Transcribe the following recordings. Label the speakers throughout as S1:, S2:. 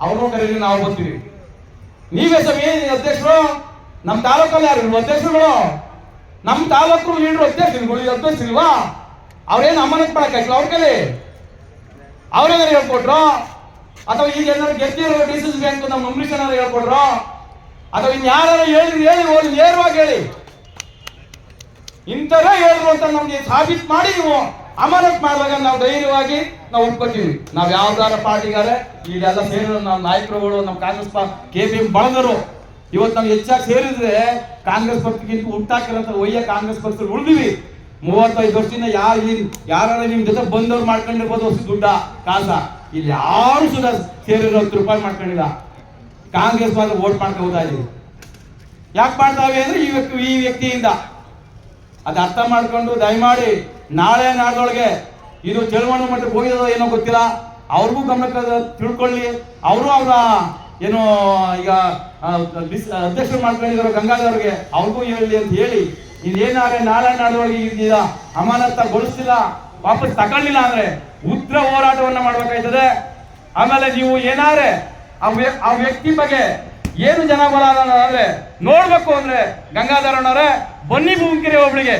S1: ಅವ್ರನ್ನೂ ಕರೀರಿ, ನಾವು ಬರ್ತೀವಿ. ನೀವೇ ಸ್ವಾಮಿ ಅಧ್ಯಕ್ಷರು ನಮ್ಮ ತಾಲೂಕಲ್ಲಿ ಯಾರು ಅಧ್ಯಕ್ಷರುಗಳು? ನಮ್ಮ ತಾಲೂಕು ಲೀಡರ್ ಅಧ್ಯಕ್ಷರುಗಳು ಅಧ್ಯಕ್ಷರಿಲ್ವಾ ಅವ್ರೇನು ಅಮಾನತ್ ಮಾಡಕ್ಕಾಗಿಲ್ಲ ಅವ್ರ ಕೈಲಿ? ಅವ್ರೇನಾರು ಹೇಳ್ಕೊಟ್ರು? ಅಥವಾ ಈಗ ಏನಾದ್ರು ಗೆದ್ದಿರೋ ಡಿ ಸಿ ಬ್ಯಾಂಕ್ ನಮ್ಮ ಏನಾರು ಹೇಳ್ಕೊಟ್ರು? ಅಥವಾ ಇನ್ಯಾರು ಹೇಳಿ ಹೇಳಿ ಹೋಗಿ ನೇರವಾಗಿ ಹೇಳಿ. ಇಂಥರ ಹೇಳಿದ್ರು ಅಂತ ನಮ್ಗೆ ಸಾಬೀತು ಮಾಡಿ ನೀವು. ಅಮಾನತ್ ಮಾಡಿದಾಗ ನಾವು ಧೈರ್ಯವಾಗಿ ನಾವು ಒಪ್ಕೋತೀವಿ ನಾವು ಯಾವ್ದಾರ ಪಾರ್ಟಿಗಾರೆ ಈಗೆಲ್ಲ ಸೇರಿರೋ ನಮ್ಮ ನಾಯಕರುಗಳು ನಮ್ಮ ಕಾಂಗ್ರೆಸ್ ಕೆ ಪಿ ಎಂ ಬಳಗರು ಇವತ್ತು ನಾವು ಹೆಚ್ಚಾಗಿ ಸೇರಿದ್ರೆ ಕಾಂಗ್ರೆಸ್ ಪಕ್ಷಕ್ಕಿಂತ ಹುಟ್ಟಾಕಿರೋ ಒಯ್ಯ ಕಾಂಗ್ರೆಸ್ ಪಕ್ಷದಲ್ಲಿ ಉಳಿದಿವಿ. ಮೂವತ್ತೈದು ವರ್ಷದಿಂದ ಯಾರು ಯಾರು ನಿಮ್ ಜೊತೆ ಬಂದವ್ರು ಮಾಡ್ಕೊಂಡಿರ್ಬೋದು ಅಷ್ಟು ದುಡ್ಡ, ಕಾಸ. ಇಲ್ಲಿ ಯಾರು ಸುಧಾ ಸೇರಿರೋ ಹತ್ತು ರೂಪಾಯಿ ಮಾಡ್ಕೊಂಡಿಲ್ಲ. ಕಾಂಗ್ರೆಸ್ ಬಂದು ವೋಟ್ ಮಾಡ್ಕೋಬೋದಾ ಇದೀವಿ ಯಾಕೆ ಮಾಡ್ತಾವೆ ಅಂದ್ರೆ ಈ ವ್ಯಕ್ತಿ ಈ ವ್ಯಕ್ತಿಯಿಂದ. ಅದು ಅರ್ಥ ಮಾಡ್ಕೊಂಡು ದಯಮಾಡಿ ನಾಳೆ ನಾಡ್ದೊಳಗೆ ಇದು ಚಳವಳಿ ಮಟ್ಟಕ್ಕೆ ಹೋಗಿದ ಏನೋ ಗೊತ್ತಿಲ್ಲ. ಅವ್ರಿಗೂ ಗಮನಕ್ಕೆ ತಿಳ್ಕೊಳ್ಳಿ. ಅವರು ಅವರ, ಏನು, ಈಗ ಅಧ್ಯಕ್ಷರು ಮಾಡ್ಕೊಂಡಿದ್ದಾರೆ ಗಂಗಾಧರ್ಗೆ ಅವ್ರಿಗೂ ಹೇಳಿ ಅಂತ ಹೇಳಿ ಇದೇನಾದ್ರೆ ನಾಳೆ ನಾಡೊಳಗೆ ಈಗ ಅಮಾನತ್ತಗೊಳಿಸಿಲ್ಲ ವಾಪಸ್ ತಗೊಳ್ಳಿಲ್ಲ ಅಂದ್ರೆ ಉಗ್ರ ಹೋರಾಟವನ್ನ ಮಾಡ್ಬೇಕಾಯ್ತದೆ. ಆಮೇಲೆ ನೀವು ಏನಾದ್ರೆ ಆ ವ್ಯಕ್ತಿ ಬಗ್ಗೆ ಏನು ಜನ ಬಲ ಅಂದ್ರೆ ನೋಡ್ಬೇಕು ಅಂದ್ರೆ ಗಂಗಾಧರಣ್ಣವ್ರೆ ಬನ್ನಿ ಭೂಮಿಕೆರೆ ಒಬ್ಳಿಗೆ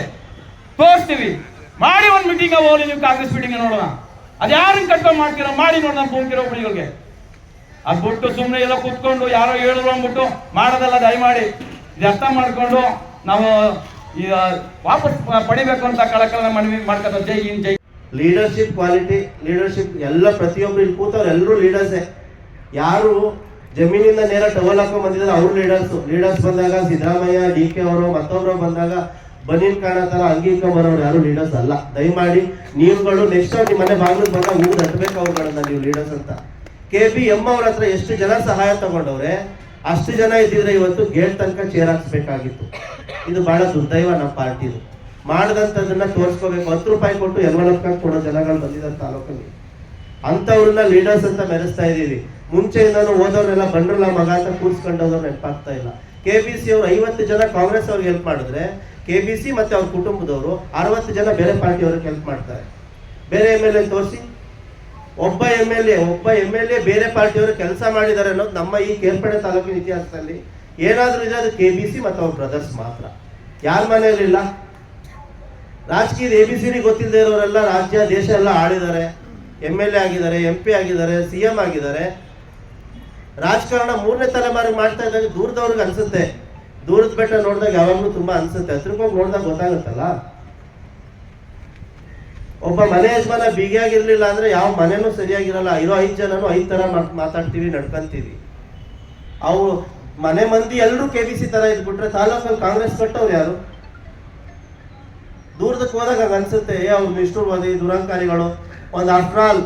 S1: ತೋರಿಸ್ತೀವಿ. ಮಾಡಿ ಒಂದು ಮೀಟಿಂಗ್ ಹೋಗಿ ನೀವು ಕಾಂಗ್ರೆಸ್ ಮೀಟಿಂಗ್ ನೋಡೋಣ. ಅದ್ಯಾರನ್ನ ಕಟ್ಕೊಂಡು ಮಾಡ್ತೀರಾ? ಮಾಡಿ ನೋಡೋಣ ಭೂಮಿಕಿರೋ ಒಬ್ಳಿಗಳಿಗೆ ಅದ್ ಬಿಟ್ಟು ಸುಮ್ಮನೆ ಎಲ್ಲ ಕೂತ್ಕೊಂಡು ಯಾರೋ ಹೇಳಿದ್ರು ಅಂದ್ಬಿಟ್ಟು ಮಾಡೋದಲ್ಲ, ದಯಮಾಡಿ. ಇದು ಅರ್ಥ ಮಾಡ್ಕೊಂಡು ನಾವು ಈಗ ವಾಪಸ್ ಪಡಿಬೇಕು ಅಂತ ಕಳಕಳ ಮನವಿ ಮಾಡ್ಕೊತ ಜೈ ಇನ್ ಜೈ
S2: ಲೀಡರ್ಶಿಪ್ ಕ್ವಾಲಿಟಿ ಲೀಡರ್ಶಿಪ್ ಎಲ್ಲ ಪ್ರತಿಯೊಬ್ರು ಇಲ್ಲಿ ಕೂತವ್ರು ಎಲ್ಲರೂ ಲೀಡರ್ಸೇ ಯಾರು ಜಮೀನಿಂದ ನೇರ ಟವಲ್ ಹಾಕೊಂಡ್ ಬಂದಿದ್ದಾರೆ, ಅವ್ರು ಲೀಡರ್ಸ್ ಲೀಡರ್ಸ್ ಬಂದಾಗ ಸಿದ್ದರಾಮಯ್ಯ, ಡಿ ಕೆ ಅವರು, ಮತ್ತೊಬ್ರು ಬಂದಾಗ ಬನೀನ್ ಕಾಣತರ ಅಂಗೀಕ ಬರೋರು ಯಾರು ಲೀಡರ್ಸ್ ಅಲ್ಲ. ದಯಮಾಡಿ ನೀವುಗಳು ನೆಕ್ಸ್ಟ್ ನಿಮ್ಮ ಮನೆ ಬಾಗಿಲು ಬಂದಾಗ ಹೂ ತಟ್ಟಬೇಕು ಅವ್ರುಗಳನ್ನ ನೀವು ಲೀಡರ್ಸ್ ಅಂತ. ಕೆ ಬಿ ಎಂ ಅವ್ರ ಹತ್ರ ಎಷ್ಟು ಜನ ಸಹಾಯ ತಗೊಂಡವ್ರೆ, ಅಷ್ಟು ಜನ ಇದ್ದಿದ್ರೆ ಇವತ್ತು ಗೇಟ್ ತನಕ ಚೇರ್ ಹಾಕ್ಸ್ಬೇಕಾಗಿತ್ತು. ಇದು ಬಹಳ ದುರ್ದೈವ ನಮ್ಮ ಪಾರ್ಟಿದು ಮಾಡದಂತದನ್ನ ತೋರಿಸ್ಕೋಬೇಕು. ಹತ್ತು ರೂಪಾಯಿ ಕೊಟ್ಟು ಎನ್ವಲಪ್ ಕೊಡೋ ಜನಗಳು ಬಂದಿದ್ದಾರೆ ತಾಲೂಕಲ್ಲಿ. ಅಂತವ್ರನ್ನ ಲೀಡರ್ಸ್ ಅಂತ ಮೆರೆಸ್ತಾ ಇದೀವಿ ಮುಂಚೆಯಿಂದನೂ ಓದೋರ್ನೆಲ್ಲ ಬಂಡ್ರಲ್ಲ ಮಗ ಅಂತ ಕೂರ್ಸ್ಕೊಂಡವ್ರು ನೆನಪಾಗ್ತಾ ಇಲ್ಲ. ಕೆ ಬಿ ಸಿ ಅವ್ರು ಐವತ್ತು ಜನ ಕಾಂಗ್ರೆಸ್ ಅವ್ರಿಗೆ ಹೆಲ್ಪ್ ಮಾಡಿದ್ರೆ ಕೆ ಬಿ ಸಿ ಮತ್ತೆ ಅವ್ರ ಕುಟುಂಬದವರು ಅರವತ್ತು ಜನ ಬೇರೆ ಪಾರ್ಟಿಯವರು ಕೆಲಸ ಮಾಡ್ತಾರೆ. ಬೇರೆ ಎಂ ಎಲ್ ಎ ತೋರಿಸಿ. ಒಬ್ಬ ಎಂ ಎಲ್ ಎ ಒಬ್ಬ ಎಂ ಎಲ್ ಎ ಬೇರೆ ಪಾರ್ಟಿಯವರು ಕೆಲಸ ಮಾಡಿದ್ದಾರೆ ಅನ್ನೋದು ನಮ್ಮ ಈ ಕೇರ್ಪಡೆ ತಾಲೂಕಿನ ಇತಿಹಾಸದಲ್ಲಿ. ಏನಾದರೂ ಇದೆ ಅದು ಕೆ ಬಿ ಸಿ ಮತ್ತು ಅವ್ರ ಬ್ರದರ್ಸ್ ಮಾತ್ರ. ಯಾರ ಮನೆಯಲ್ಲಿಲ್ಲ ರಾಜಕೀಯದ ಎ ಬಿ ಸಿ ಗೊತ್ತಿಲ್ಲದೆ ಇರೋರೆಲ್ಲ ರಾಜ್ಯ, ದೇಶ ಎಲ್ಲ ಆಳಿದ್ದಾರೆ. ಎಂ ಎಲ್ ಎ ಆಗಿದ್ದಾರೆ ಎಂ ಪಿ ಆಗಿದ್ದಾರೆ ಸಿ ಎಂ ಆಗಿದ್ದಾರೆ. ರಾಜಕಾರಣ ಮೂರನೇ ತಲೆಮಾರಿಗೆ ಮಾಡ್ತಾ ಇದ್ದಾಗ ದೂರದವ್ರಿಗೆ ಅನ್ಸುತ್ತೆ. ದೂರದ ಬೆಟ್ಟ ನೋಡಿದಾಗ ಯಾವಾಗಲೂ ತುಂಬಾ ಅನ್ಸುತ್ತೆ. ಹತ್ರಕ್ಕೆ ಹೋಗಿ ನೋಡಿದಾಗ ಗೊತ್ತಾಗುತ್ತಲ್ಲ? ಒಬ್ಬ ಮನೆ ಯಜಮಾನ ಬಿಗಿಯಾಗಿರ್ಲಿಲ್ಲ ಅಂದ್ರೆ ಯಾವ ಮನೆನೂ ಸರಿಯಾಗಿರಲ್ಲ. ಇರೋ ಐದು ಜನನು ಐದು ತರ ಮಾತಾಡ್ತೀವಿ, ನಡ್ಕಂತೀವಿ. ಅವು ಮನೆ ಮಂದಿ ಎಲ್ಲರೂ ಕೆ ಬಿ ಸಿ ತರ ಇದ್ಬಿಟ್ರೆ ತಾಲೂಕಲ್ಲಿ ಕಾಂಗ್ರೆಸ್ ಕಟ್ಟವ್ರು ಯಾರು? ದೂರದಕ್ಕೆ ಹೋದಾಗ ಅನ್ಸುತ್ತೆ ಅವ್ರು ನಿಷ್ಠುರವಾದಿ, ದುರಂಕಾರಿಗಳು. ಒಂದು ಆಫ್ಟರ್ ಆಲ್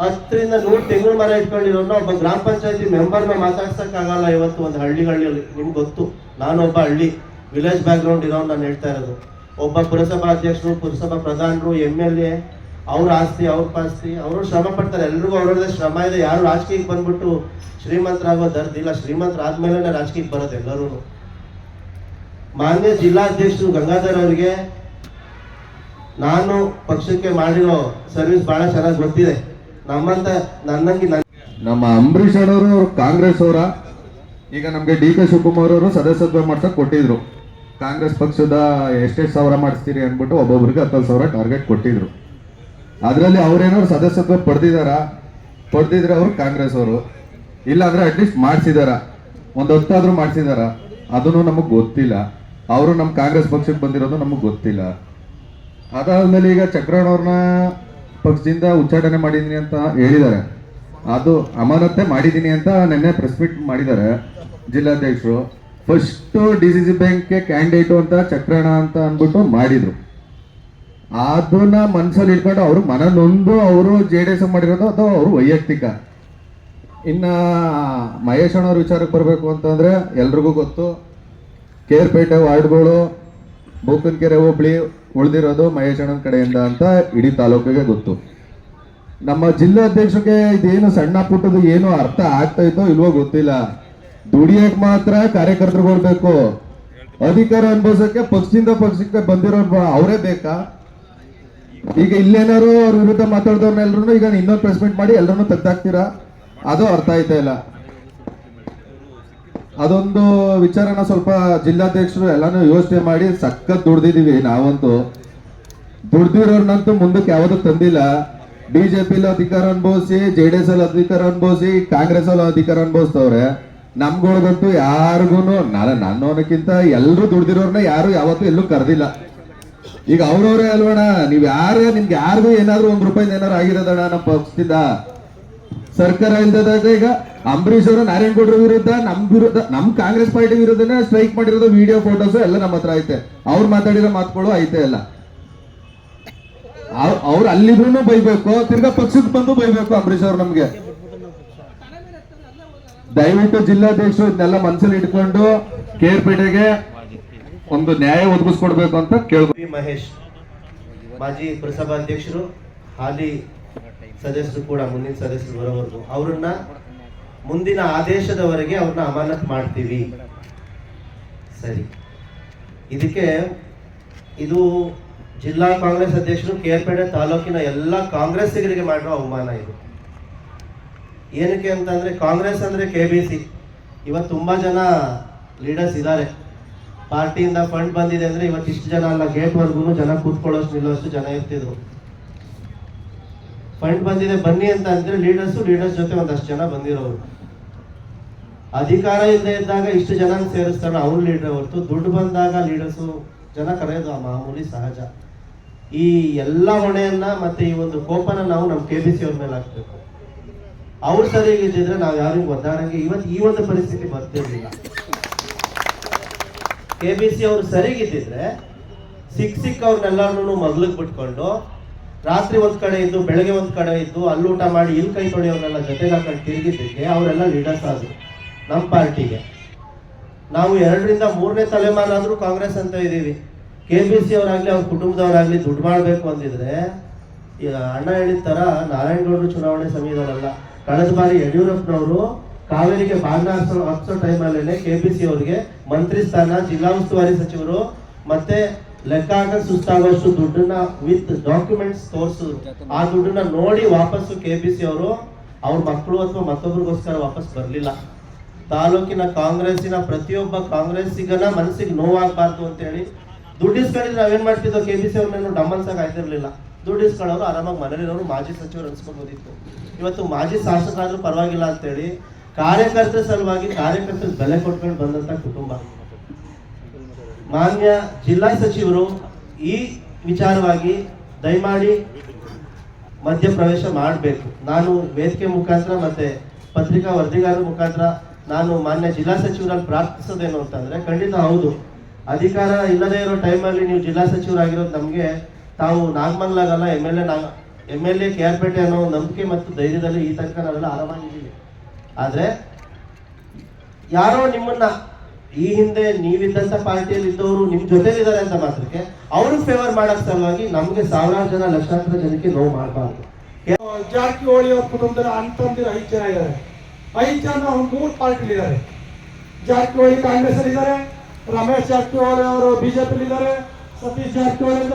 S2: ಹತ್ತರಿಂದ ನೂರು ತೆಂಗಿನ ಮರ ಇಟ್ಕೊಂಡಿರೋನ್ನ ಒಬ್ಬ ಗ್ರಾಮ ಪಂಚಾಯತಿ ಮೆಂಬರ್ನ ಮಾತಾಡ್ಸಕ್ಕಾಗಲ್ಲ ಇವತ್ತು ಒಂದು ಹಳ್ಳಿಗಳಲ್ಲಿ ಗೊತ್ತು. ನಾನೊಬ್ಬ ಹಳ್ಳಿ ವಿಲೇಜ್ ಬ್ಯಾಕ್ಗ್ರೌಂಡ್ ಇರೋನು ನಾನು ಹೇಳ್ತಾ ಇರೋದು. ಒಬ್ಬ ಪುರಸಭಾ ಅಧ್ಯಕ್ಷರು, ಪುರಸಭಾ ಪ್ರಧಾನರು ಎಂ ಎಲ್ ಎ, ಅವ್ರ ಆಸ್ತಿ, ಅವ್ರ ಪಾಸ್ತಿ, ಅವರು ಶ್ರಮ ಪಡ್ತಾರೆ. ಎಲ್ರಿಗೂ ಅವ್ರದ್ದೇ ಶ್ರಮ ಇದೆ. ಯಾರು ರಾಜಕೀಯಕ್ಕೆ ಬಂದ್ಬಿಟ್ಟು ಶ್ರೀಮಂತರಾಗೋ ದರ್ದಿಲ್ಲ ಶ್ರೀಮಂತರಾದ್ಮೇಲೆ ರಾಜಕೀಯಕ್ಕೆ ಬರೋದು ಎಲ್ಲರೂ. ಮಾನ್ಯ ಜಿಲ್ಲಾಧ್ಯಕ್ಷರು ಗಂಗಾಧರ್ ಅವರಿಗೆ ನಾನು ಪಕ್ಷಕ್ಕೆ ಮಾಡಿರೋ ಸರ್ವಿಸ್ ಬಹಳ ಚೆನ್ನಾಗಿ ಗೊತ್ತಿದೆ. ನಮ್ಮಂತ ನನ್ನಂಗಿ ನನ್
S3: ನಮ್ಮ ಅಂಬರೀಷ್ ಅವ್ರು ಕಾಂಗ್ರೆಸ್ ಅವರ ಈಗ ನಮಗೆ ಡಿ ಕೆ ಶಿವಕುಮಾರ್ ಅವರು ಸದಸ್ಯತ್ವ ಮಾಡ್ಸಕ್ ಕೊಟ್ಟಿದ್ರು. ಕಾಂಗ್ರೆಸ್ ಪಕ್ಷದ ಎಷ್ಟೆಷ್ಟು ಸಾವಿರ ಮಾಡಿಸ್ತೀರಿ ಅಂದ್ಬಿಟ್ಟು ಒಬ್ಬೊಬ್ರಿಗೆ ಹತ್ತತ್ತು ಸಾವಿರ ಟಾರ್ಗೆಟ್ ಕೊಟ್ಟಿದ್ರು. ಅದರಲ್ಲಿ ಅವ್ರೇನಾದ್ರು ಸದಸ್ಯತ್ವ ಪಡೆದಿದಾರ? ಪಡೆದಿದ್ರೆ ಅವರು ಕಾಂಗ್ರೆಸ್ ಅವರು. ಇಲ್ಲ ಅಂದ್ರೆ ಅಟ್ಲೀಸ್ಟ್ ಮಾಡಿಸಿದಾರ? ಒಂದು ಹೊತ್ತಾದ್ರೂ ಮಾಡಿಸಿದಾರ? ಅದನ್ನು ನಮಗೆ ಗೊತ್ತಿಲ್ಲ. ಅವರು ನಮ್ಮ ಕಾಂಗ್ರೆಸ್ ಪಕ್ಷಕ್ಕೆ ಬಂದಿರೋದು ನಮಗೆ ಗೊತ್ತಿಲ್ಲ. ಅದಾದ್ಮೇಲೆ ಈಗ ಚಕ್ರಣ್ಣವ್ರನ್ನ ಪಕ್ಷದಿಂದ ಉಚ್ಚಾಟನೆ ಮಾಡಿದೀನಿ ಅಂತ ಹೇಳಿದ್ದಾರೆ ಅದು ಅಮಾನತೆ ಮಾಡಿದ್ದೀನಿ ಅಂತ ನಿನ್ನೆ ಪ್ರೆಸ್ ಮೀಟ್ ಮಾಡಿದ್ದಾರೆ ಜಿಲ್ಲಾಧ್ಯಕ್ಷರು. ಫಸ್ಟ್ ಡಿ ಸಿ ಸಿ ಬ್ಯಾಂಕ್ಗೆ ಕ್ಯಾಂಡಿಡೇಟು ಅಂತ ಚಕ್ರಣ ಅಂತ ಅಂದ್ಬಿಟ್ಟು ಮಾಡಿದ್ರು. ಅದನ್ನ ಮನಸ್ಸಲ್ಲಿ ಇಟ್ಕೊಂಡು ಅವರು ಮನನೊಂದು ಅವರು ಜೆ ಡಿ ಎಸ್ ಮಾಡಿರೋದು ಅದು ಅವರು ವೈಯಕ್ತಿಕ. ಇನ್ನ ಮಹೇಶ್ ಅಣ್ಣವ್ರ ವಿಚಾರಕ್ಕೆ ಬರಬೇಕು ಅಂತಂದ್ರೆ ಎಲ್ರಿಗೂ ಗೊತ್ತು. ಕೇರ್ಪೇಟೆ ವಾರ್ಡ್ಗಳು, ಬೂಕನ್ಕೆರೆ ಹೋಬಳಿ ಉಳಿದಿರೋದು ಮಹೇಶ್ ಅಣ್ಣನ ಕಡೆಯಿಂದ ಅಂತ ಇಡೀ ತಾಲೂಕಿಗೆ ಗೊತ್ತು. ನಮ್ಮ ಜಿಲ್ಲಾಧ್ಯಕ್ಷರಿಗೆ ಇದೇನು ಸಣ್ಣ ಪುಟ್ಟದು ಏನು ಅರ್ಥ ಆಗ್ತಾ ಇದ್ದೋ ಇಲ್ವೋ ಗೊತ್ತಿಲ್ಲ. ದುಡಿಯಕ್ ಮಾತ್ರ ಕಾರ್ಯಕರ್ತರು ಕೊಡ್ಬೇಕು. ಅಧಿಕಾರ ಅನುಭವಿಸಕ್ಕೆ ಪಕ್ಷದಿಂದ ಪಕ್ಷಕ್ಕೆ ಬಂದಿರೋ ಅವರೇ ಬೇಕಾ? ಈಗ ಇಲ್ಲೇನಾರು ಅವ್ರ ವಿರುದ್ಧ ಮಾತಾಡಿದವ್ರನ್ನೆಲ್ಲರೂ ಈಗ ಇನ್ನೊಂದು ಪ್ರೆಸ್ ಮೀಟ್ ಮಾಡಿ ಎಲ್ಲರನ್ನೂ ತೆಗ್ದಾಕ್ತೀರಾ? ಅದು ಅರ್ಥ ಆಯ್ತಾ ಇಲ್ಲ. ಅದೊಂದು ವಿಚಾರನ ಸ್ವಲ್ಪ ಜಿಲ್ಲಾಧ್ಯಕ್ಷರು ಎಲ್ಲಾನು ಯೋಚನೆ ಮಾಡಿ ಸಖತ್ ದುಡ್ದಿದೀವಿ ನಾವಂತೂ. ದುಡ್ದಿರೋರ್ನಂತೂ ಮುಂದಕ್ಕೆ ಯಾವುದೂ ತಂದಿಲ್ಲ. ಬಿಜೆಪಿಲಿ ಅಧಿಕಾರ ಅನುಭವಿಸಿ ಜೆ ಡಿ ಎಸ್ ಅಲ್ಲಿ ಅಧಿಕಾರ ಅನುಭವಿಸಿ, ಕಾಂಗ್ರೆಸ್ ಅಲ್ಲಿ ಅಧಿಕಾರ ಅನುಭವಿಸ್ತವ್ರೆ, ನಮ್ಗೊಳಗಂತೂ ಯಾರಿಗೂ ನಾನು ನನ್ನೋನಕ್ಕಿಂತ ಎಲ್ಲರೂ ದುಡ್ದಿರೋರ್ನ ಯಾರು ಯಾವತ್ತೂ ಎಲ್ಲೂ ಕರೆದಿಲ್ಲ. ಈಗ ಅವ್ರವ್ರೇ ಅಲ್ವಣ ನೀವ್ ಯಾರೇ, ನಿಮ್ಗೆ ಯಾರಿಗೂ ಏನಾದ್ರು ಒಂದ್ ರೂಪಾಯಿ ಏನಾದ್ರು ಆಗಿರೋದಣ್ಣ ನಮ್ಮ ಪಕ್ಷದಿಂದ. ಸರ್ಕಾರ ಇಲ್ದದಾಗ ಈಗ ಅಂಬರೀಶ್ ಅವರು ನಾರಾಯಣಗೌಡರ ವಿರುದ್ಧ, ನಮ್ ವಿರುದ್ಧ, ನಮ್ ಕಾಂಗ್ರೆಸ್ ಪಾರ್ಟಿ ವಿರುದ್ಧನೇ ಸ್ಟ್ರೈಕ್ ಮಾಡಿರೋದು ವಿಡಿಯೋ ಫೋಟೋಸ್ ಎಲ್ಲ ನಮ್ಮ ಹತ್ರ ಐತೆ. ಅವ್ರು ಮಾತಾಡಿರೋ ಮಾತುಗಳು ಐತೆ ಎಲ್ಲ. ಅವ್ರು ಅಲ್ಲಿದ್ರು ಬೈಬೇಕು, ತಿರ್ಗಾ ಪಕ್ಷದ ಬಂದು ಬೈಬೇಕು ಅಂಬರೀಶ್ ಅವ್ರು ನಮ್ಗೆ. ದಯವಿಟ್ಟು ಜಿಲ್ಲಾಧ್ಯಕ್ಷರು ಇದನ್ನೆಲ್ಲ ಮನಸ್ಸಲ್ಲಿ ಇಟ್ಕೊಂಡು ಕೇರ್ಪೇಟೆಗೆ ಒಂದು ನ್ಯಾಯ ಒದಗಿಸ್ಕೊಡ್ಬೇಕು ಅಂತ ಕೇಳ್ಬೋದು
S2: ಮಹೇಶ್, ಮಾಜಿ ಪುರಸಭಾಧ್ಯಕ್ಷರು ಹಾಲಿ ಸದಸ್ಯರು ಕೂಡ, ಮುಂದಿನ ಸದಸ್ಯರು ಬರೋವರೆಗೂ. ಅವ್ರನ್ನ ಮುಂದಿನ ಆದೇಶದವರೆಗೆ ಅವ್ರನ್ನ ಅಮಾನತ್ ಮಾಡ್ತೀವಿ. ಸರಿ. ಇದಕ್ಕೆ ಇದು ಜಿಲ್ಲಾ ಕಾಂಗ್ರೆಸ್ ಅಧ್ಯಕ್ಷರು ಕೇರ್ಪೇಟೆ ತಾಲೂಕಿನ ಎಲ್ಲ ಕಾಂಗ್ರೆಸ್ಸಿಗರಿಗೆ ಮಾಡಿರೋ ಅವಮಾನ ಇದು. ಏನಕ್ಕೆ ಅಂತಂದರೆ ಕಾಂಗ್ರೆಸ್ ಅಂದ್ರೆ ಕೆ ಬಿ ಸಿ ಇವತ್ತು ತುಂಬಾ ಜನ ಲೀಡರ್ಸ್ ಇದ್ದಾರೆ. ಪಾರ್ಟಿಯಿಂದ ಫಂಡ್ ಬಂದಿದೆ ಅಂದ್ರೆ ಇವತ್ತು ಇಷ್ಟು ಜನ ಅಲ್ಲ ಗೇಟ್ ವರ್ಗು ಜನ ಕೂತ್ಕೊಳ್ಳೋಷ್ಟು ನಿಲ್ಲೋಷ್ಟು ಜನ ಇರ್ತಿದ್ರು. ಫಂಡ್ ಬಂದಿದೆ, ಬನ್ನಿ ಅಂತ ಅಂದ್ರೆ ಲೀಡರ್ಸ್ ಲೀಡರ್ಸ್ ಜೊತೆ ಒಂದಷ್ಟು ಜನ ಬಂದಿರೋರು. ಅಧಿಕಾರ ಇಲ್ಲದೆ ಇದ್ದಾಗ ಇಷ್ಟು ಜನ ಸೇರಿಸ್ತಾನೆ ಅವ್ರು ಲೀಡರ್ ಹೊರತು ದುಡ್ಡು ಬಂದಾಗ ಲೀಡರ್ಸು ಜನ ಕರೆಯೋದು ಆ ಮಾಮೂಲಿ ಸಹಜ. ಈ ಎಲ್ಲ ಹೊಣೆಯನ್ನ ಮತ್ತೆ ಈ ಒಂದು ಕೋಪನ ನಾವು ನಮ್ಮ ಕೆ ಬಿ ಸಿ ಅವ್ರ ಮೇಲೆ ಹಾಕ್ಬೇಕು. ಅವ್ರು ಸರಿಯಾಗಿದ್ದಿದ್ರೆ ನಾವು ಯಾರಿಗೂ ಒದ್ದಾಡಂಗೆ ಇವತ್ತು ಈ ಒಂದು ಪರಿಸ್ಥಿತಿ ಬರ್ತಿರ್ಲಿಲ್ಲ. ಕೆ ಬಿ ಸಿ ಅವ್ರು ಸರಿಗಿದ್ದಿದ್ರೆ ಸಿಕ್ ಸಿಕ್ ಅವ್ರನ್ನೆಲ್ಲರನ್ನೂ ಮಗ್ಲಿಗೆ ಬಿಟ್ಕೊಂಡು ರಾತ್ರಿ ಒಂದ್ ಕಡೆ ಇದ್ದು, ಬೆಳಗ್ಗೆ ಒಂದ್ ಕಡೆ ಇದ್ದು, ಅಲ್ಲಿ ಊಟ ಮಾಡಿ, ಇಲ್ಲಿ ಕೈ ತೊಳೆಯೋರ್ನೆಲ್ಲ ಜೊತೆಗೆ ಹಾಕೊಂಡು ತಿರುಗಿದ್ದಕ್ಕೆ ಅವರೆಲ್ಲ ಲೀಡರ್ಸ್ ಆದ್ರು ನಮ್ಮ ಪಾರ್ಟಿಗೆ. ನಾವು ಎರಡರಿಂದ ಮೂರನೇ ತಲೆಮಾರಾದ್ರೂ ಕಾಂಗ್ರೆಸ್ ಅಂತ ಇದ್ದೀವಿ. ಕೆ ಬಿ ಸಿ ಅವರಾಗ್ಲಿ, ಅವ್ರ ಕುಟುಂಬದವರಾಗ್ಲಿ ದುಡ್ಡು ಮಾಡಬೇಕು ಅಂದಿದ್ರೆ ಅಣ್ಣ ಹೇಳಿದ ತರ ನಾರಾಯಣಗೌಡರು ಚುನಾವಣೆ ಸಮಯದವರಲ್ಲ. ಕಳೆದ ಬಾರಿ ಯಡಿಯೂರಪ್ಪನವರು ಕಾವೇರಿಗೆ ಬಾಗಿನ ಹಾಕ್ಸೋ ಟೈಮಲ್ಲೇ ಕೆ ಪಿ ಸಿ ಅವರಿಗೆ ಮಂತ್ರಿ ಸ್ಥಾನ, ಜಿಲ್ಲಾ ಉಸ್ತುವಾರಿ ಸಚಿವರು ಮತ್ತೆ ಲೆಕ್ಕ ಹಾಕಕ್ ಸುಸ್ತಾಗೋಷ್ಟು ದುಡ್ಡನ್ನ ವಿತ್ ಡಾಕ್ಯುಮೆಂಟ್ಸ್ ತೋರಿಸಿದ್ರು. ಆ ದುಡ್ಡನ್ನ ನೋಡಿ ವಾಪಸ್ಸು ಕೆ ಪಿ ಸಿ ಅವರು ಅವ್ರ ಮಕ್ಕಳು ಅಥವಾ ಮತ್ತೊಬ್ರಿಗೋಸ್ಕರ ವಾಪಸ್ ಬರಲಿಲ್ಲ. ತಾಲೂಕಿನ ಕಾಂಗ್ರೆಸ್ಸಿನ ಪ್ರತಿಯೊಬ್ಬ ಕಾಂಗ್ರೆಸ್ಸಿಗನ ಮನಸ್ಸಿಗೆ ನೋವಾಗಬಾರ್ದು ಅಂತ ಹೇಳಿ ದುಡ್ಡು ಇಸ್ಕೊಂಡಿದ್ರೆ ನಾವೇನ್ ಮಾಡ್ತಿದ್ದೋ ಕೆ ಬಿ ಸಿ ಅವ್ರ ಮೇಲೆ ಡಮ್ಮನ್ಸಾಗ ಆಯ್ತಿರ್ಲಿಲ್ಲ ದುಡ್ಡು ಇಸ್ಕೊಳ್ಳೋರು ಆರಾಮಾಗಿ ಮನೇಲಿರೋರು ಮಾಜಿ ಸಚಿವರು ಅನ್ಸ್ಕೊಬೋದಿತ್ತು ಇವತ್ತು ಮಾಜಿ ಶಾಸಕರಾದ್ರೂ ಪರವಾಗಿಲ್ಲ ಅಂತೇಳಿ ಕಾರ್ಯಕರ್ತರ ಸಲುವಾಗಿ ಕಾರ್ಯಕರ್ತರ ಬೆಲೆ ಕೊಟ್ಕೊಂಡು ಬಂದಂತ ಕುಟುಂಬ. ಮಾನ್ಯ ಜಿಲ್ಲಾ ಸಚಿವರು ಈ ವಿಚಾರವಾಗಿ ದಯಮಾಡಿ ಮಧ್ಯಪ್ರವೇಶ ಮಾಡಬೇಕು. ನಾನು ವೇದಿಕೆ ಮುಖಾಂತರ ಮತ್ತೆ ಪತ್ರಿಕಾ ವರದಿಗಾರರ ಮುಖಾಂತರ ನಾನು ಮಾನ್ಯ ಜಿಲ್ಲಾ ಸಚಿವರಲ್ಲಿ ಪ್ರಾರ್ಥಿಸೋದೇನು ಅಂತಂದ್ರೆ ಖಂಡಿತ ಹೌದು. ಅಧಿಕಾರ ಇಲ್ಲದೇ ಇರೋ ಟೈಮಲ್ಲಿ ನೀವು ಜಿಲ್ಲಾ ಸಚಿವರಾಗಿರೋದು ನಮಗೆ ತಾವು ನಾಗಮಂಗ್ಲಾಗಲ್ಲ ಎಂ ಎಲ್ ಎ ನಾಗ M L A K Pete ಅನ್ನೋ ನಂಬಿಕೆ ಮತ್ತು ಧೈರ್ಯದಲ್ಲಿ ಈ ತನಕ ನಾವೆಲ್ಲ ಆರಾಮಾಗಿದ್ದೀವಿ ಆದ್ರೆ ಯಾರೋ ನಿಮ್ಮನ್ನ ಈ ಹಿಂದೆ ನೀವಿದ್ದಂತ ಪಾರ್ಟಿಯಲ್ಲಿ ಇದ್ದವರು ನಿಮ್ ಜೊತೆಲಿದ್ದಾರೆ ಅಂತ ಮಾತ್ರಕ್ಕೆ ಅವ್ರಿಗೆ ಫೇವರ್ ಮಾಡೋ ಸಲುವಾಗಿ ನಮ್ಗೆ ಸಾವಿರಾರು ಜನ ಲಕ್ಷಾಂತರ ಜನಕ್ಕೆ ನೋವು ಮಾಡಬಾರ್ದು.
S4: ಜಾರಕಿಹೊಳಿ ಅವ್ರ ಕುಟುಂಬದ ಅಂತಂದಿರೋ ಐದು ಜನ ಇದ್ದಾರೆ. ಐದು ಜನ ಅವ್ರು ಮೂರು ಪಾರ್ಟಿಲಿ ಇದ್ದಾರೆ ಜಾರಕಿಹೊಳಿ ಕಾಂಗ್ರೆಸ್ ಅಲ್ಲಿ ಇದ್ದಾರೆ ರಮೇಶ್ ಜಾರಕಿಹೊಳಿ ಅವರು ಬಿಜೆಪಿ ಇದ್ದಾರೆ ಸತೀಶ್ ಜಾರಕಿಹೊಳಿ.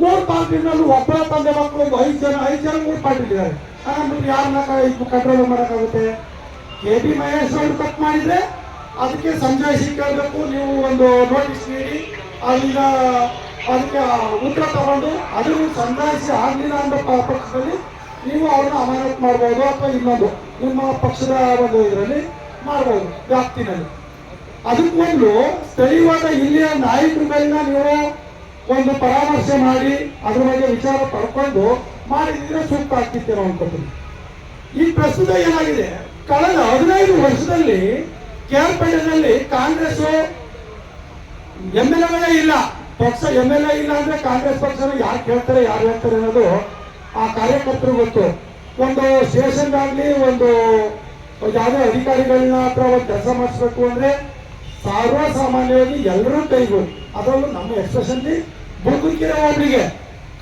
S4: ಮೂರು ಪಾರ್ಟಿನಲ್ಲಿ ಒಬ್ಬ ತಂದೆ ಮಕ್ಕಳು ಒಂದು ಐದು ಜನ ಐದು ಜನ ಮೂರು ಪಾರ್ಟಿ ಇದ್ದಾರೆ ಹಾಗಂದ್ರೆ ಯಾರನ್ನ ಕಂಟ್ರೋಲ್ ಮಾಡೋಕ್ಕಾಗುತ್ತೆ? ಕೆ ಬಿ ಮಹೇಶ್ ಅವರು ಕಟ್ ಮಾಡಿದ್ರೆ ಅದಕ್ಕೆ ಸಂಜಾಯಿಸಿ ಕೇಳಬೇಕು, ನೀವು ಒಂದು ನೋಟಿಸ್ ನೀಡಿ ಅಲ್ಲಿಂದ ಅದಕ್ಕೆ ಉತ್ತರ ತಗೊಂಡು ಅದನ್ನು ಸಂಜಾಯಿಸಿ ಆಗಲಿಲ್ಲ ಅಂತ ಪಕ್ಷದಲ್ಲಿ ನೀವು ಅವ್ರನ್ನ ಅಮಾನತ್ ಮಾಡ್ಬೋದು ಅಥವಾ ಇನ್ನೊಂದು ನಿಮ್ಮ ಪಕ್ಷದ ಒಂದು ಇದರಲ್ಲಿ ಮಾಡ್ಬೋದು, ವ್ಯಾಪ್ತಿನಲ್ಲಿ. ಅದಕ್ಕೆ ಮೊದಲು ಸ್ಥಳೀಯವಾದ ಇಲ್ಲಿಯ ನಾಯಕರುಗಳನ್ನ ನೀವು ಒಂದು ಪರಾಮರ್ಶೆ ಮಾಡಿ, ಅದ್ರ ಬಗ್ಗೆ ವಿಚಾರ ಪಡ್ಕೊಂಡು ಮಾಡಿದ್ರೆ ಸೂಕ್ತ ಆಗ್ತಿತ್ತೇನೋ ಅನ್ಕೋತೀನಿ. ಈ ಪ್ರಸ್ತುತ ಏನಾಗಿದೆ, ಕಳೆದ ಹದಿನೈದು ವರ್ಷದಲ್ಲಿ ಕೇರ್ಪೇಟೆನಲ್ಲಿ ಕಾಂಗ್ರೆಸ್ ಎಂ ಎಲ್ ಎಗಳೇ ಇಲ್ಲ, ಪಕ್ಷ ಎಂ ಎಲ್ ಎ ಇಲ್ಲ ಅಂದ್ರೆ ಕಾಂಗ್ರೆಸ್ ಪಕ್ಷನ ಯಾರು ಕೇಳ್ತಾರೆ, ಯಾರು ಹೇಳ್ತಾರೆ ಅನ್ನೋದು ಆ ಕಾರ್ಯಕರ್ತರು ಗೊತ್ತು. ಒಂದು ಸ್ಟೇಷನ್ಗಾಗ್ಲಿ ಒಂದು ಯಾವುದೇ ಅಧಿಕಾರಿಗಳನ್ನ ಹತ್ರ ಒಂದು ಕೆಲಸ ಮಾಡಿಸ್ಬೇಕು ಅಂದ್ರೆ ಸರ್ವಸಾಮಾನ್ಯವಾಗಿ ಎಲ್ಲರೂ ಕೈಗೂ ಅದರಲ್ಲೂ ನಮ್ಮ ಎಕ್ಸ್ಪ್ರೆಷನ್ಲಿ ಬುದ್ಧಿಕಿರೋ ಒಬ್ಬರಿಗೆ.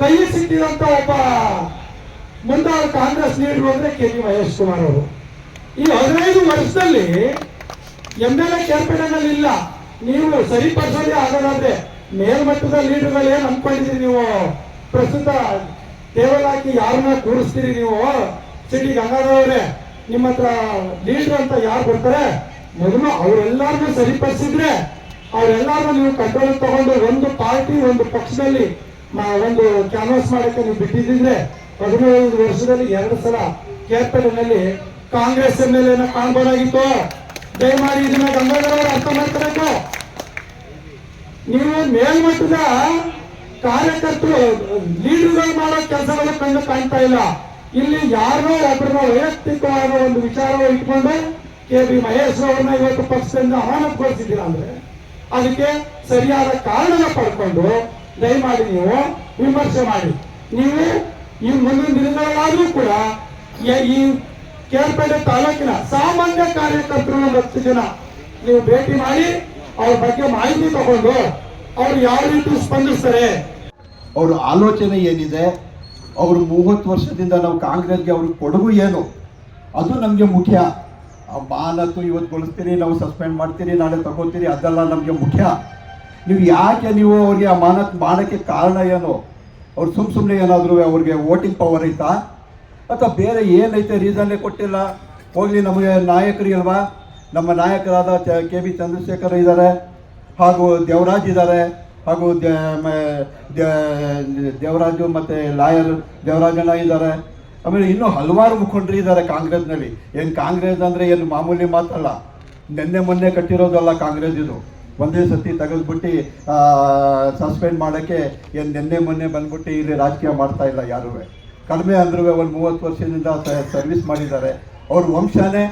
S4: ಕೈ ಸಿಕ್ಕಿದಂತ ಒಬ್ಬ ಮುಂದಾದ ಕಾಂಗ್ರೆಸ್ ಲೀಡರ್ ಅಂದ್ರೆ ಕೆ ಜಿ ಮಹೇಶ್ ಕುಮಾರ್ ಅವರು. ಈ ಹದಿನೈದು ವರ್ಷದಲ್ಲಿ ಎಂ ಎಲ್ ಎ ಕೇರ್ಪೇಟೆನಲ್ಲಿ ಇಲ್ಲ. ನೀವು ಸರಿಪಡಿಸೋದೇ ಆಗೋದಾದ್ರೆ ಮೇಲ್ಮಟ್ಟದ ಲೀಡರ್ಗಳು ಏನ್ ಅನ್ಕೊಂಡಿದ್ದೀರಿ ನೀವು. ಪ್ರಸ್ತುತ ಟೇಬಲ್ ಹಾಕಿ ಯಾರನ್ನ ಕೂರಿಸ್ತೀರಿ ನೀವು? ಸಿಟಿ ಗಂಗಾಧರವ್ರೆ ನಿಮ್ಮ ಹತ್ರ ಲೀಡರ್ ಅಂತ ಯಾರು ಬರ್ತಾರೆ? ಮೊದಲು ಅವರೆಲ್ಲರನ್ನೂ ಸರಿಪಡಿಸಿದ್ರೆ ಅವರೆಲ್ಲರನ್ನೂ ನೀವು ಕಂಟ್ರೋಲ್ ತಗೊಂಡು ಒಂದು ಪಾರ್ಟಿ, ಒಂದು ಪಕ್ಷದಲ್ಲಿ ಒಂದು ಕ್ಯಾನ್ವಾಸ್ ಮಾಡಕ್ಕೆ ನೀವು ಬಿಟ್ಟಿದ್ರೆ ಹದಿನೈದು ವರ್ಷದಲ್ಲಿ ಎರಡು ಸಲ ಕೇರ್ಪೇಟೆನಲ್ಲಿ ಕಾಂಗ್ರೆಸ್ ಎಂ ಎಲ್ ಎನ ಕಾಣ್ಬೋದಾಗಿತ್ತು. ದಯಮಾಡಿ ಇದನ್ನ ಗಂಗಾಧರ ಅವರು ಅರ್ಥ ಮಾಡ್ಕೋಬೇಕು ನೀವು ಮೇಲ್ಮಟ್ಟದ ಕಾರ್ಯಕರ್ತರು, ಲೀಡರ್ಗಳು ಮಾಡೋ ಕೆಲಸಗಳು ಕಂಡು ಕಾಣ್ತಾ ಇಲ್ಲ. ಇಲ್ಲಿ ಯಾರೋ ಒಬ್ಬರನ್ನ ವೈಯಕ್ತಿಕವಾದ ಒಂದು ವಿಚಾರವನ್ನು ಇಟ್ಕೊಂಡು ಕೆ ಬಿ ಮಹೇಶ್ ಅವ್ರನ್ನ ಇವತ್ತು ಪಕ್ಷದಿಂದ ಅಮಾನತುಗೊಳಿಸಿದ್ದೀರಾ ಅಂದ್ರೆ ಅದಕ್ಕೆ ಸರಿಯಾದ ಕಾರಣ ಪಡ್ಕೊಂಡು ದಯಮಾಡಿ ನೀವು ವಿಮರ್ಶೆ ಮಾಡಿ. ನೀವು ಈ ಮುಂದಿನ ದಿನಗಳಲ್ಲಾದ್ರೂ ಕೂಡ ಈ ಕೇರ್ಪೇಟೆ ತಾಲೂಕಿನ ಸಾಮಾನ್ಯ ಕಾರ್ಯಕರ್ತರು ಹತ್ತು ಜನ ನೀವು ಭೇಟಿ ಮಾಡಿ ಅವ್ರ ಬಗ್ಗೆ ಮಾಹಿತಿ ತಗೊಂಡು ಅವ್ರು ಯಾವ ರೀತಿ ಸ್ಪಂದಿಸ್ತಾರೆ?
S5: ಅವ್ರ ಆಲೋಚನೆ ಏನಿದೆ? ಅವರು ಮೂವತ್ತು ವರ್ಷದಿಂದ ನಾವು ಕಾಂಗ್ರೆಸ್ಗೆ ಅವ್ರಿಗೆ ಕೊಡುಗು ಏನು? ಅದು ನಮಗೆ ಮುಖ್ಯ. ಮಾನತ್ತು ಇವತ್ತು ಗೊಳಿಸ್ತೀರಿ ನಾವು ಸಸ್ಪೆಂಡ್ ಮಾಡ್ತೀರಿ ನಾಳೆ ತಗೋತೀರಿ, ಅದೆಲ್ಲ ನಮಗೆ ಮುಖ್ಯ. ನೀವು ಯಾಕೆ ನೀವು ಅವ್ರಿಗೆ ಅಮಾನತ್ ಮಾಡೋಕ್ಕೆ ಕಾರಣ ಏನು? ಅವ್ರು ಸುಮ್ಮ ಸುಮ್ಮನೆ ಏನಾದರೂ ಅವ್ರಿಗೆ ವೋಟಿಂಗ್ ಪವರ್ ಐತಾ? ಅಥವಾ ಬೇರೆ ಏನೈತೆ ರೀಸನ್ನೇ ಕೊಟ್ಟಿಲ್ಲ? ಹೋಗಲಿ, ನಮಗೆ ನಾಯಕರಿಗಲ್ವಾ ನಮ್ಮ ನಾಯಕರಾದ ಕೆ ಬಿ ಚಂದ್ರಶೇಖರ್ ಇದ್ದಾರೆ, ಹಾಗೂ ದೇವರಾಜ್ ಇದ್ದಾರೆ, ಹಾಗೂ ದೇವರಾಜು ಮತ್ತು ಲಾಯರ್ ದೇವರಾಜಣ್ಣ ಇದ್ದಾರೆ. ಆಮೇಲೆ ಇನ್ನೂ ಹಲವಾರು ಮುಖಂಡರು ಇದ್ದಾರೆ ಕಾಂಗ್ರೆಸ್ನಲ್ಲಿ. ಏನು ಕಾಂಗ್ರೆಸ್ ಅಂದರೆ ಏನು ಮಾಮೂಲಿ ಮಾತಲ್ಲ. ನಿನ್ನೆ ಮೊನ್ನೆ ಕಟ್ಟಿರೋದಲ್ಲ ಕಾಂಗ್ರೆಸ್ ಇದು. ಒಂದೇ ಸತಿ ತೆಗೆದ್ಬಿಟ್ಟು ಸಸ್ಪೆಂಡ್ ಮಾಡೋಕ್ಕೆ ಏನು ನಿನ್ನೆ ಮೊನ್ನೆ ಬಂದ್ಬಿಟ್ಟು ಇಲ್ಲಿ ರಾಜಕೀಯ ಮಾಡ್ತಾ ಇಲ್ಲ ಯಾರೂ. ಕಡಿಮೆ ಅಂದ್ರೂ ಒಂದು ಮೂವತ್ತು ವರ್ಷದಿಂದ ಸರ್ವಿಸ್ ಮಾಡಿದ್ದಾರೆ. ಅವ್ರ ವಂಶನೇ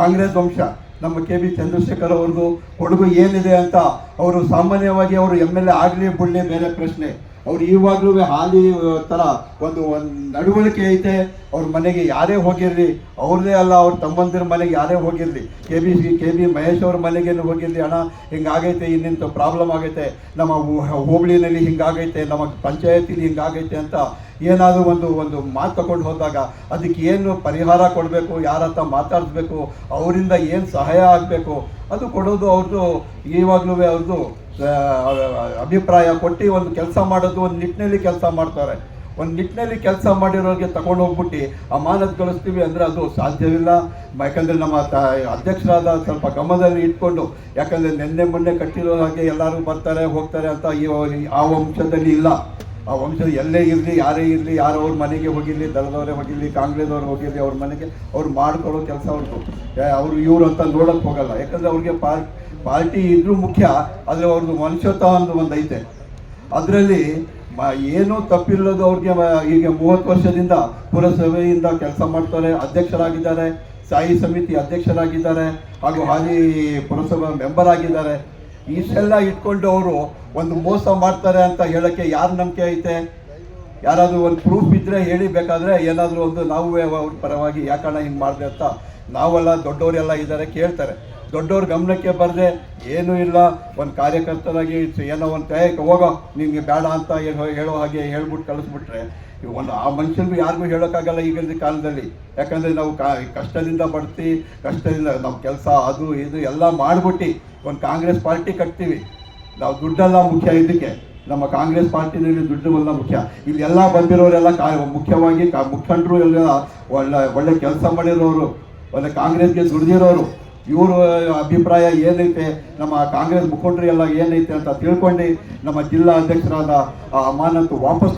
S5: ಕಾಂಗ್ರೆಸ್ ವಂಶ. ನಮ್ಮ ಕೆ ಬಿ ಚಂದ್ರಶೇಖರ್ ಅವ್ರದ್ದು ಕೊಡುಗು ಏನಿದೆ ಅಂತ ಅವರು ಸಾಮಾನ್ಯವಾಗಿ ಅವರು ಎಂ ಎಲ್ ಎ ಆಗಲಿ ಬಿಡಲಿ ಬೇರೆ ಪ್ರಶ್ನೆ. ಅವ್ರು ಇವಾಗಲೂ ಹಾಲಿ ಥರ ಒಂದು ಒಂದು ನಡವಳಿಕೆ ಐತೆ. ಅವ್ರ ಮನೆಗೆ ಯಾರೇ ಹೋಗಿರಲಿ, ಅವ್ರದೇ ಅಲ್ಲ, ಅವ್ರ ತಮ್ಮಂದಿರ ಮನೆಗೆ ಯಾರೇ ಹೋಗಿರಲಿ. K B K B Mahesh ಅವ್ರ ಮನೆಗೇನು ಹೋಗಿರಲಿ, ಅಣ್ಣ, ಹಿಂಗಾಗೈತೆ, ಇನ್ನಿಂತ ಪ್ರಾಬ್ಲಮ್ ಆಗೈತೆ. ನಮ್ಮ ಹೋಬಳಿನಲ್ಲಿ ಹಿಂಗಾಗೈತೆ, ನಮ್ಮ ಪಂಚಾಯತಿಲಿ ಹಿಂಗಾಗೈತೆ ಅಂತ ಏನಾದರೂ ಒಂದು ಒಂದು ಮಾತು ತಗೊಂಡು ಹೋದಾಗ ಅದಕ್ಕೆ ಏನು ಪರಿಹಾರ ಕೊಡಬೇಕು, ಯಾರ ಹತ್ರ ಮಾತಾಡಿಸ್ಬೇಕು, ಅವರಿಂದ ಏನು ಸಹಾಯ ಆಗಬೇಕು, ಅದು ಕೊಡೋದು ಅವ್ರದ್ದು ಇವಾಗಲೂ ಅವ್ರದ್ದು ಅಭಿಪ್ರಾಯ ಕೊಟ್ಟು ಒಂದು ಕೆಲಸ ಮಾಡೋದು ಒಂದು ನಿಟ್ಟಿನಲ್ಲಿ ಕೆಲಸ ಮಾಡ್ತಾರೆ. ಒಂದು ನಿಟ್ಟಿನಲ್ಲಿ ಕೆಲಸ ಮಾಡಿರೋರಿಗೆ ತಗೊಂಡು ಹೋಗ್ಬಿಟ್ಟು ಅಮಾನತುಗೊಳಿಸ್ತೀವಿ ಅಂದರೆ ಅದು ಸಾಧ್ಯವಿಲ್ಲ. ಯಾಕಂದರೆ ನಮ್ಮ ತ, ಅಧ್ಯಕ್ಷರಾದ ಸ್ವಲ್ಪ ಗಮನದಲ್ಲಿ ಇಟ್ಕೊಂಡು, ಯಾಕಂದರೆ ನಿನ್ನೆ ಮೊನ್ನೆ ಕಟ್ಟಿರೋ ಹಾಗೆ ಎಲ್ಲರೂ ಬರ್ತಾರೆ, ಹೋಗ್ತಾರೆ ಅಂತ ಈ ಆ ವಂಶದಲ್ಲಿ ಇಲ್ಲ. ಆ ವಂಶ ಎಲ್ಲೇ ಇರಲಿ, ಯಾರೇ ಇರಲಿ, ಯಾರು ಅವ್ರ ಮನೆಗೆ ಹೋಗಿರಲಿ, ದಳದವರೇ ಹೋಗಿರಲಿ ಕಾಂಗ್ರೆಸ್ದವ್ರು ಹೋಗಿರಲಿ, ಅವ್ರ ಮನೆಗೆ ಅವ್ರು ಮಾಡ್ಕೊಳ್ಳೋ ಕೆಲಸ ಅವ್ರದ್ದು ಅವರು ಇವರು ಅಂತ ನೋಡೋಕ್ಕೆ ಹೋಗಲ್ಲ. ಯಾಕಂದರೆ ಅವ್ರಿಗೆ ಪಾರ್ ಪಾರ್ಟಿ ಇದ್ರೂ ಮುಖ್ಯ, ಆದರೆ ಅವ್ರದ್ದು ಮನುಷ್ಯತ್ವ ಒಂದು ಒಂದು ಐತೆ ಅದರಲ್ಲಿ ಏನೂ ತಪ್ಪಿಲ್ಲದು ಅವ್ರಿಗೆ ಈಗ ಮೂವತ್ತು ವರ್ಷದಿಂದ ಪುರಸಭೆಯಿಂದ ಕೆಲಸ ಮಾಡ್ತಾರೆ, ಅಧ್ಯಕ್ಷರಾಗಿದ್ದಾರೆ, ಸ್ಥಾಯಿ ಸಮಿತಿ ಅಧ್ಯಕ್ಷರಾಗಿದ್ದಾರೆ, ಹಾಗೂ ಹಾಲಿ ಪುರಸಭಾ ಮೆಂಬರ್ ಆಗಿದ್ದಾರೆ. ಇಷ್ಟೆಲ್ಲ ಇಟ್ಕೊಂಡು ಅವರು ಒಂದು ಮೋಸ ಮಾಡ್ತಾರೆ ಅಂತ ಹೇಳೋಕ್ಕೆ ಯಾರು ನಂಬಿಕೆ ಐತೆ? ಯಾರಾದರೂ ಒಂದು ಪ್ರೂಫ್ ಇದ್ದರೆ ಹೇಳಿ ಬೇಕಾದರೆ ಏನಾದರೂ ಒಂದು ನಾವು ಅವ್ರ ಪರವಾಗಿ, ಯಾಕಣ್ಣ ಹಿಂಗೆ ಮಾಡಿದೆ ಅಂತ ನಾವೆಲ್ಲ, ದೊಡ್ಡವರೆಲ್ಲ ಇದ್ದಾರೆ ಕೇಳ್ತಾರೆ. ದೊಡ್ಡವ್ರ ಗಮನಕ್ಕೆ ಬರದೆ, ಏನೂ ಇಲ್ಲ, ಒಂದು ಕಾರ್ಯಕರ್ತರಾಗಿ ಏನೋ ಒಂದು ತಯಕ್ಕೆ ಹೋಗೋ ನಿಮಗೆ ಬೇಡ ಅಂತ ಹೇಳೋ ಹಾಗೆ ಹೇಳ್ಬಿಟ್ಟು ಕಳಿಸ್ಬಿಟ್ರೆ ಒಂದು ಆ ಮನುಷ್ಯನಿಗೂ ಯಾರಿಗೂ ಹೇಳೋಕ್ಕಾಗಲ್ಲ ಈಗಿನ ಕಾಲದಲ್ಲಿ. ಯಾಕಂದರೆ ನಾವು ಕಾ, ಕಷ್ಟದಿಂದ ಬಡ್ತಿ, ಕಷ್ಟದಿಂದ ನಮ್ಮ ಕೆಲಸ, ಅದು, ಇದು ಎಲ್ಲ ಮಾಡಿಬಿಟ್ಟು, ಒಂದು ಕಾಂಗ್ರೆಸ್ ಪಾರ್ಟಿ ಕಟ್ತೀವಿ. ನಾವು ದುಡ್ಡೆಲ್ಲ ಮುಖ್ಯ ಇದಕ್ಕೆ ನಮ್ಮ ಕಾಂಗ್ರೆಸ್ ಪಾರ್ಟಿನಲ್ಲಿ ದುಡ್ಡು ಮುಖ್ಯ. ಇಲ್ಲೆಲ್ಲ ಬಂದಿರೋರೆಲ್ಲ ಕಾ, ಮುಖ್ಯವಾಗಿ ಕಾ, ಮುಖಂಡರು ಎಲ್ಲ ಒಳ್ಳೆ ಒಳ್ಳೆ ಕೆಲಸ ಮಾಡಿರೋರು, ಒಳ್ಳೆ ಕಾಂಗ್ರೆಸ್ಗೆ ದುಡ್ದಿರೋರು. ಇವರು ಅಭಿಪ್ರಾಯ ಏನೈತೆ? ನಮ್ಮ ಕಾಂಗ್ರೆಸ್ ಮುಖಂಡರು ಎಲ್ಲ ಏನೈತೆ ಅಂತ ತಿಳ್ಕೊಂಡು ನಮ್ಮ ಜಿಲ್ಲಾ ಅಧ್ಯಕ್ಷರಾದ ಆ ಅಮಾನತು ವಾಪಸ್